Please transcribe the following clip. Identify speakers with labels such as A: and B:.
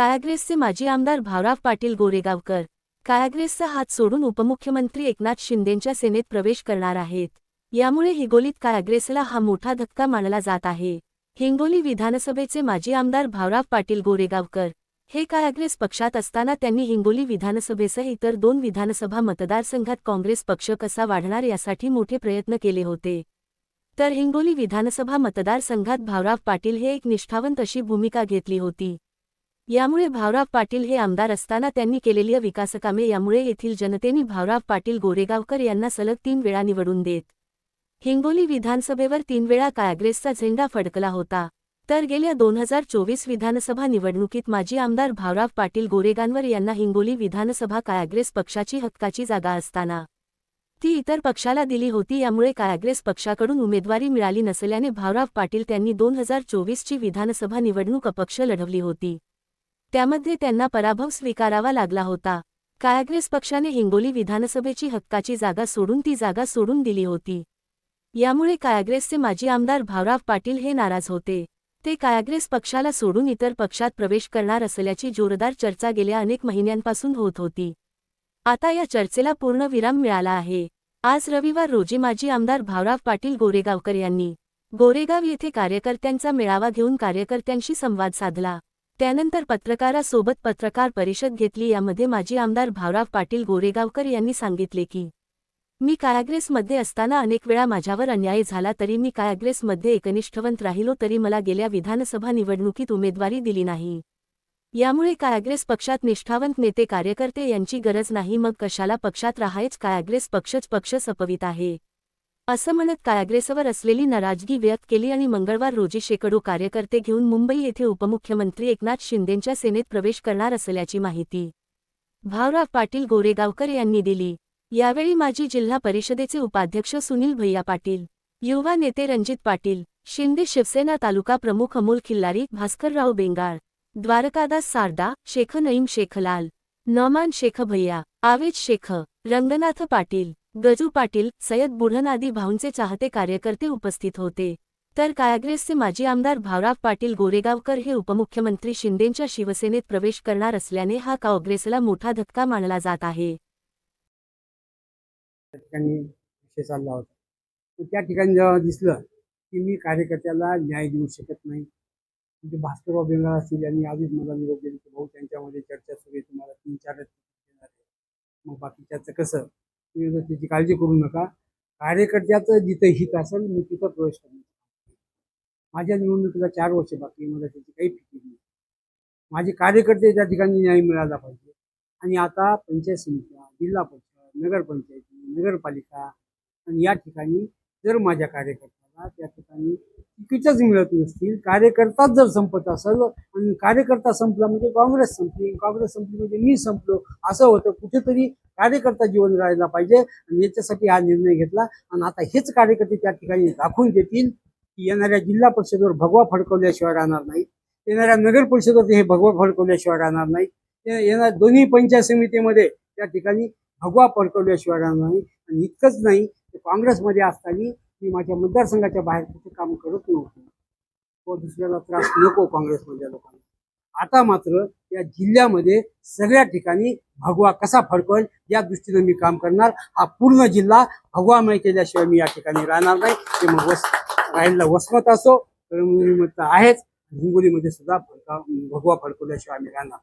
A: कायाग्रेसचे माजी आमदार भावराव पाटील गोरेगावकर. कायाग्रेसचा हात सोडून उपमुख्यमंत्री एकनाथ शिंदेंच्या सेनेत प्रवेश करणार आहेत. यामुळे हिंगोलीत कायाग्रेसला हा मोठा धक्का मानला जात आहे. हिंगोली विधानसभेचे माजी आमदार भावराव पाटील गोरेगावकर. हे कायाग्रेस पक्षात असताना त्यांनी हिंगोली विधानसभेसह इतर दोन विधानसभा मतदारसंघात काँग्रेस पक्ष कसा वाढणार यासाठी मोठे प्रयत्न केले होते. तर हिंगोली विधानसभा मतदारसंघात भावराव पाटील हे एक निष्ठावंत अशी भूमिका घेतली होती. यामुळे भावराव पाटील हे आमदार असताना त्यांनी केलेली विकासकामे यामुळे येथील जनतेने भावराव पाटील गोरेगावकर यांना सलग तीन वेळा निवडून देत. हिंगोली विधानसभेवर तीन वेळा काँग्रेसचा झेंडा फडकला होता. तर गेल्या दोन हजार चोवीस विधानसभा निवडणुकीत माजी आमदार भावराव पाटील गोरेगांवर यांना हिंगोली विधानसभा काँग्रेस पक्षाची हक्काची जागा असताना ती इतर पक्षाला दिली होती यामुळे काँग्रेस पक्षाकडून उमेदवारी मिळाली नसल्याने भावराव पाटील त्यांनी दोन हजार चोवीसची विधानसभा निवडणूक अपक्ष लढवली होती. त्यामध्ये त्यांना पराभव स्वीकारावा लागला होता. काँग्रेस पक्षाने हिंगोली विधानसभेची हक्काची जागा सोडून ती जागा सोडून दिली होती. यामुळे काँग्रेसचे माजी आमदार भावराव पाटील हे नाराज होते. ते काँग्रेस पक्षाला सोडून इतर पक्षात प्रवेश करणार असल्याची जोरदार चर्चा गेल्या अनेक महिन्यांपासून होत होती. आता या चर्चेला पूर्ण विराम मिळाला आहे. आज रविवार रोजी माजी आमदार भावराव पाटील गोरेगावकर यांनी गोरेगाव येथे कार्यकर्त्यांचा मेळावा घेऊन कार्यकर्त्यांशी संवाद साधला. त्यानंतर पत्रकारासोबत पत्रकार परिषद घेतली. यामध्ये माजी आमदार भावराव पाटील गोरेगावकर यांनी सांगितले की मी कायाग्रेसमध्ये असताना अनेक वेळा माझ्यावर अन्याय झाला तरी मी कायाग्रेसमध्ये एकनिष्ठवंत राहिलो तरी मला गेल्या विधानसभा निवडणुकीत उमेदवारी दिली नाही. यामुळे कायाग्रेस पक्षात निष्ठावंत नेते कार्यकर्ते यांची गरज नाही. मग कशाला पक्षात राहायच? कायाग्रेस पक्षच पक्ष सपवित आहे. असं म्हणत काँग्रेसवर असलेली नाराजगी व्यक्त केली आणि मंगळवार रोजी शेकडो कार्यकर्ते घेऊन मुंबई येथे उपमुख्यमंत्री एकनाथ शिंदेंच्या सेनेत प्रवेश करणार असल्याची माहिती भावराव पाटील गोरेगावकर यांनी दिली. यावेळी माजी जिल्हा परिषदेचे उपाध्यक्ष सुनील भैया पाटील युवा नेते रणजित पाटील शिंदे शिवसेना तालुका प्रमुख अमोल खिल्लारी भास्करराव बेंगाळ द्वारकादास सारदा शेख नईम शेखलाल नौमान शेख भैया आवेज शेख रंगनाथ पाटील गजू पाटील सय्यद बुढन आदी भाऊंचे चाहते कार्यकर्ते उपस्थित होते. तर काँग्रेसचे माजी आमदार भावराव पाटील गोरेगावकर हे उपमुख्यमंत्री शिंदेंच्या शिवसेनेत प्रवेश करणार असल्याने हा काँग्रेसला मोठा धक्का मानला जात आहे.
B: त्या ठिकाणी चालला होता. त्या ठिकाणी जेव्हा दिसलं की मी कार्यकर्त्याला न्याय देऊ शकत नाही म्हणजे भास्करराव बेंगाळ असतील यांनी आधीच मला निरोप दिला की भाऊ त्यांच्यामध्ये चर्चा सुरू आहे. तुम्हाला तीन चार मग बाकीच्याचं कसं? तुम्ही त्याची काळजी करू नका. कार्यकर्त्याचं जिथं हित असेल मी तिथं प्रवेश करणार. माझ्या निवडणुकीला चार वर्ष बाकी मला त्याची काही फिकीर नाही. माझे कार्यकर्ते त्या ठिकाणी न्याय मिळाला पाहिजे. आणि आता पंचायत समित्या जिल्हा परिषद नगरपंचायती नगरपालिका आणि या ठिकाणी जर माझ्या कार्यकर्त्याला त्या ठिकाणी तिकीटच मिळत नसतील कार्यकर्ताच जर संपत असेल आणि कार्यकर्ता संपला म्हणजे काँग्रेस संपली काँग्रेस संपली म्हणजे मी संपलो असं होतं कुठेतरी कार्यकर्ता जीवन राहायला पाहिजे आणि याच्यासाठी हा निर्णय घेतला. आणि आता हेच कार्यकर्ते त्या ठिकाणी दाखवून देतील की येणाऱ्या जिल्हा परिषदेवर भगवा फडकवल्याशिवाय राहणार नाही येणाऱ्या नगर परिषदेवर हे भगवा फडकवल्याशिवाय राहणार नाही येणाऱ्या येणार दोन्ही पंचायत समितीमध्ये त्या ठिकाणी भगवा फडकवल्याशिवाय राहणार नाही आणि इतकंच नाही काँग्रेसमध्ये असताना मी माझ्या मतदारसंघाच्या बाहेर कुठे काम करत नव्हतो. व दुसऱ्याला त्रास नको काँग्रेसमधल्या लोकांना. आता मात्र या जिल्ह्यामध्ये सगळ्या ठिकाणी भगवा कसा फडकल या दृष्टीनं मी काम करणार हा पूर्ण जिल्हा भगवामय केल्याशिवाय मी या ठिकाणी राहणार नाही. ते मग वस राहिला वसमत असो कळमनुरी आहेच हिंगोलीमध्ये सुद्धा फडका भगवा फडकवल्याशिवाय आम्ही राहणार.